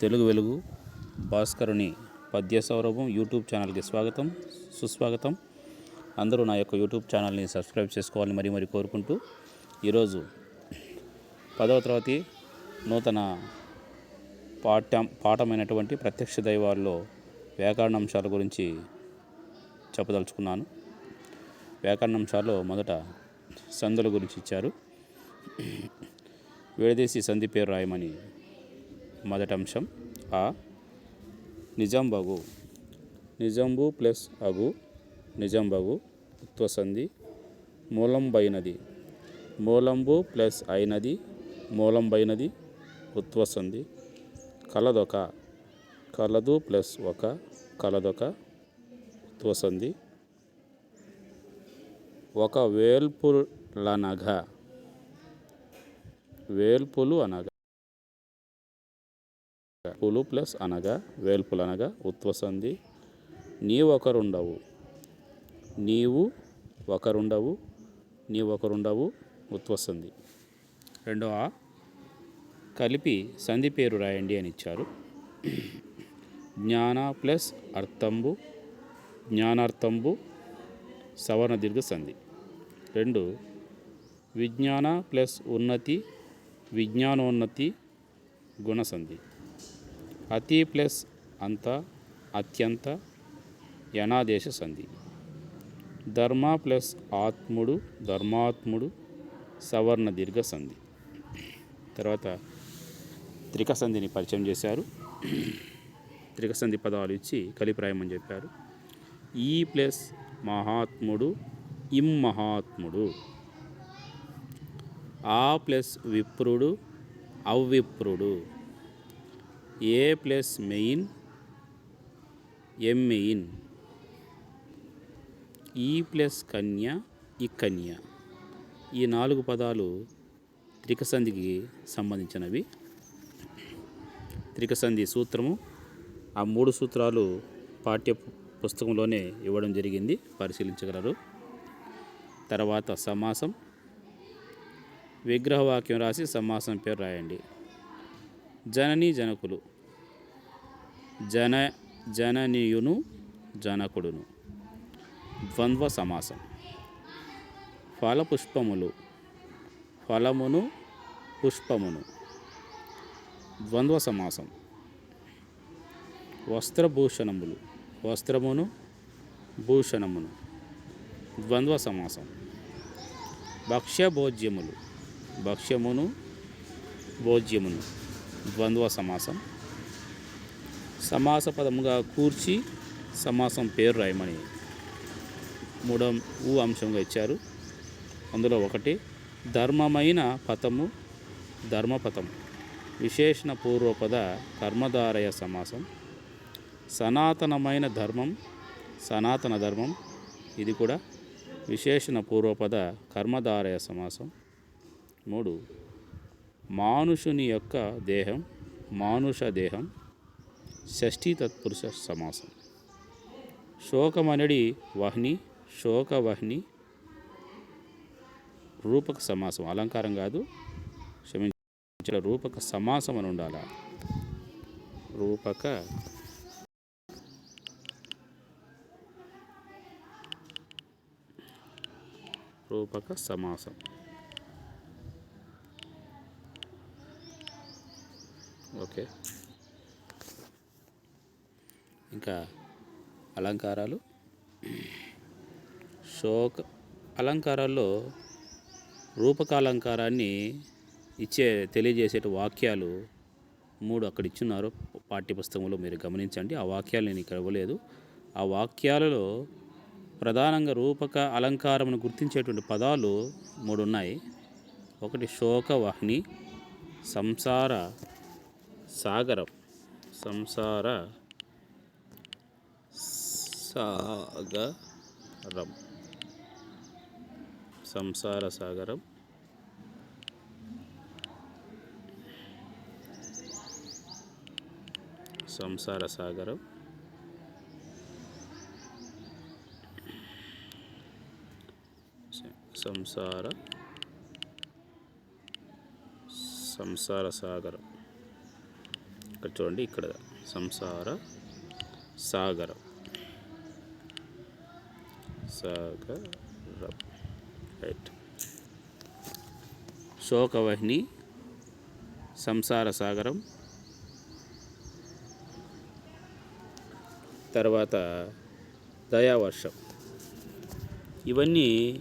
తెలుగు వెలుగు భాస్కరుని పద్య సౌరభం యూట్యూబ్ ఛానల్కి స్వాగతం సుస్వాగతం. అందరూ నా యొక్క యూట్యూబ్ ఛానల్ని సబ్స్క్రైబ్ చేసుకోవాలని మరీ మరి కోరుకుంటూ ఈరోజు పదవ తరగతి నూతన పాఠ్యం పాఠమైనటువంటి ప్రత్యక్ష దైవాల్లో వ్యాకరణాంశాల గురించి చెప్పదలుచుకున్నాను. వ్యాకరణాంశాల్లో మొదట సందుల గురించి ఇచ్చారు. విడదీసి సంధి పేరు రాయమని మొదటి అంశం ఆ. నిజంబగు. నిజంబు ప్లస్ అగు. నిజంబగు ఉత్వసంధి మూలంబైనది. మూలంబు ప్లస్ అయినది. మూలంబైనది ఉత్వసంధి కలదొక. కలదు ప్లస్ ఒక. కలదొక ఉత్వసంధి ఒక వేల్పులనగా వేల్పులు అనగా ప్లస్ అనగా వేల్పులు అనగా ఉత్వసంధి. నీవు ఒకరుండవు నీవు ఒకరుండవు. నీవు ఒకరుండవు ఉత్వసంధి రెండవ కలిపి సంధి పేరు రాయండి అని ఇచ్చారు. జ్ఞాన ప్లస్ అర్థంబు జ్ఞానార్థంబు సవర్ణ దీర్ఘ సంధి. రెండు. విజ్ఞాన ప్లస్ ఉన్నతి విజ్ఞానోన్నతి గుణసంధి. అతి ప్లస్ అంత అత్యంత యనాదేశ సంధి. ధర్మ ప్లస్ ఆత్ముడు ధర్మాత్ముడు సవర్ణ దీర్ఘ సంధి. తర్వాత త్రికసంధిని పరిచయం చేశారు. త్రికసంధి పదాలు ఇచ్చి కలిపిరాయమని చెప్పారు. ఈ ప్లస్ మహాత్ముడు ఇమ్మహాత్ముడు ఆ ప్లస్ విప్రుడు అవిప్రుడు ఏ ప్లస్ మెయిన్ ఎం మెయిన్ ఈ ప్లస్ కన్య ఈ కన్య. ఈ నాలుగు పదాలు త్రికసంధికి సంబంధించినవి. త్రికసంధి సూత్రము ఆ మూడు సూత్రాలు పాఠ్య పుస్తకంలోనే ఇవ్వడం జరిగింది పరిశీలించగలరు. తర్వాత సమాసం. విగ్రహవాక్యం రాసి సమాసం పేరు రాయండి. జనని జనకులు. జన జననీయును జనకుడును. ద్వంద్వ సమాసం. ఫలపుష్పములు ఫలమును పుష్పమును. ద్వంద్వ సమాసం. వస్త్రభూషణములు వస్త్రమును భూషణమును. ద్వంద్వ సమాసం. భక్ష్యభోజ్యములు భక్ష్యమును భోజ్యమును. ద్వంద్వ సమాసం. సమాస పదముగా కూర్చి సమాసం పేరు రాయమని మూడో ఊ అంశంగా ఇచ్చారు. అందులో ఒకటి ధర్మమైన పతము ధర్మపథం విశేషణ పూర్వపద కర్మధారయ సమాసం సనాతనమైన ధర్మం సనాతన ధర్మం ఇది కూడా విశేషణ పూర్వపద కర్మధారయ సమాసం. మూడు మానుషుని యొక్క దేహం మానుష దేహం షష్ఠీ తత్పురుష సమాసం. శోకమనడి వహ్ని శోకవహ్ని రూపక సమాసం. అలంకారం కాదు క్షమించిన రూపక సమాసం అని ఉండాలా. రూపక రూపక సమాసం. ఓకే. ఇంకా అలంకారాలు. శోక అలంకారాల్లో రూపకాలంకారాన్ని ఇచ్చే తెలియజేసే వాక్యాలు మూడు అక్కడ ఇచ్చున్నారు. పాఠ్యపుస్తకంలో మీరు గమనించండి. ఆ వాక్యాలు నేను ఇక్కడ ఇవ్వలేదు. ఆ వాక్యాలలో ప్రధానంగా రూపక అలంకారమును గుర్తించేటువంటి పదాలు మూడు ఉన్నాయి. ఒకటి శోకవాహిని సంసార సాగరం సంసార సాగరం సంసార సాగరం సంసార సాగరం సంసార సంసార సాగరం ఇక్కడ చూడండి ఇక్కడ సంసార సాగరం సాగరం రైట్ శోకవహిని సంసార సాగరం తర్వాత దయావర్షం ఇవన్నీ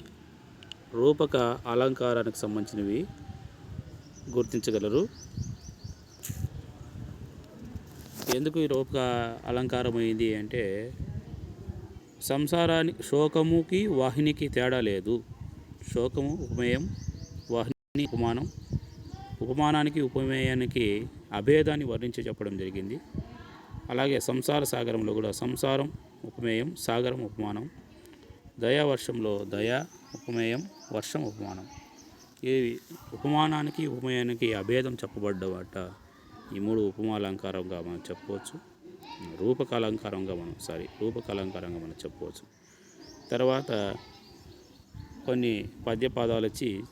రూపక అలంకారానికి సంబంధించినవి. గుర్తించగలరు. ఎందుకు ఈ రూపక అలంకారం అయింది అంటే సంసారాని శోకముకి వాహినికి తేడా లేదు. శోకము ఉపమేయం వాహిని ఉపమానం. ఉపమానానికి ఉపమేయానికి అభేదాన్ని వర్ణించి చెప్పడం జరిగింది. అలాగే సంసార సాగరంలో కూడా సంసారం ఉపమేయం సాగరం ఉపమానం. దయావర్షంలో దయా ఉపమేయం వర్షం ఉపమానం. ఈ ఉపమానానికి ఉపమేయానికి అభేదం చెప్పబడ్డవాట. ఈ మూడు ఉపమాలంకారంగా మనం చెప్పవచ్చు. రూపకాలంకారంగా మనం సారీ రూపకాలంకారంగా మనం చెప్పవచ్చు తర్వాత కొన్ని పద్యపాదాలు వచ్చి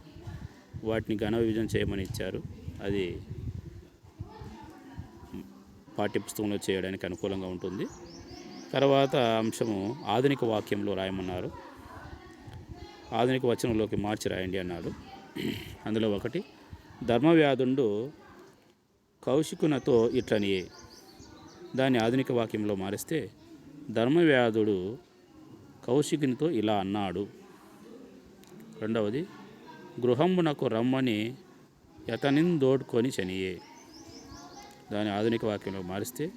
వాటిని ఘన విభజన చేయమని ఇచ్చారు. అది పాఠ్యపుస్తకంలో చేయడానికి అనుకూలంగా ఉంటుంది. తర్వాత అంశము ఆధునిక వాక్యంలో రాయమన్నారు. ఆధునిక వచనంలోకి మార్చి రాయండి అన్నారు. అందులో ఒకటి ధర్మవ్యాధుండు కౌశికునతో ఇట్లనియే. దాన్ని ఆధునిక వాక్యంలో మారిస్తే ధర్మవ్యాధుడు కౌశికునితో ఇలా అన్నాడు. రెండవది గృహంబునకు రమ్మని ఎతనిని దోడుకొని చనియే దాని ఆధునిక వాక్యంలో మారిస్తే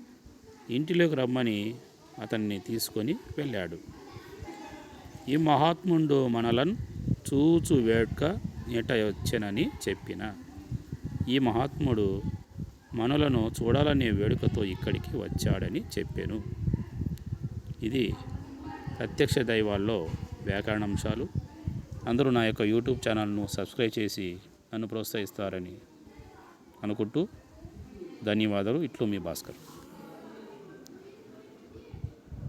ఇంటిలోకి రమ్మని అతన్ని తీసుకొని వెళ్ళాడు. ఈ మహాత్ముండు మనలను చూచు వేడుక ఎట వచ్చెనని చెప్పిన. ఈ మహాత్ముడు మనలను చూడాలనే వేడుకతో ఇక్కడికి వచ్చాడని చెప్పాను. ఇది ప్రత్యక్ష దైవాల్లో వ్యాకరణాంశాలు అందరూ నా యొక్క యూట్యూబ్ ఛానల్ను సబ్స్క్రైబ్ చేసి నన్ను ప్రోత్సహిస్తారని అనుకుంటూ ధన్యవాదాలు. ఇట్లు మీ భాస్కర్.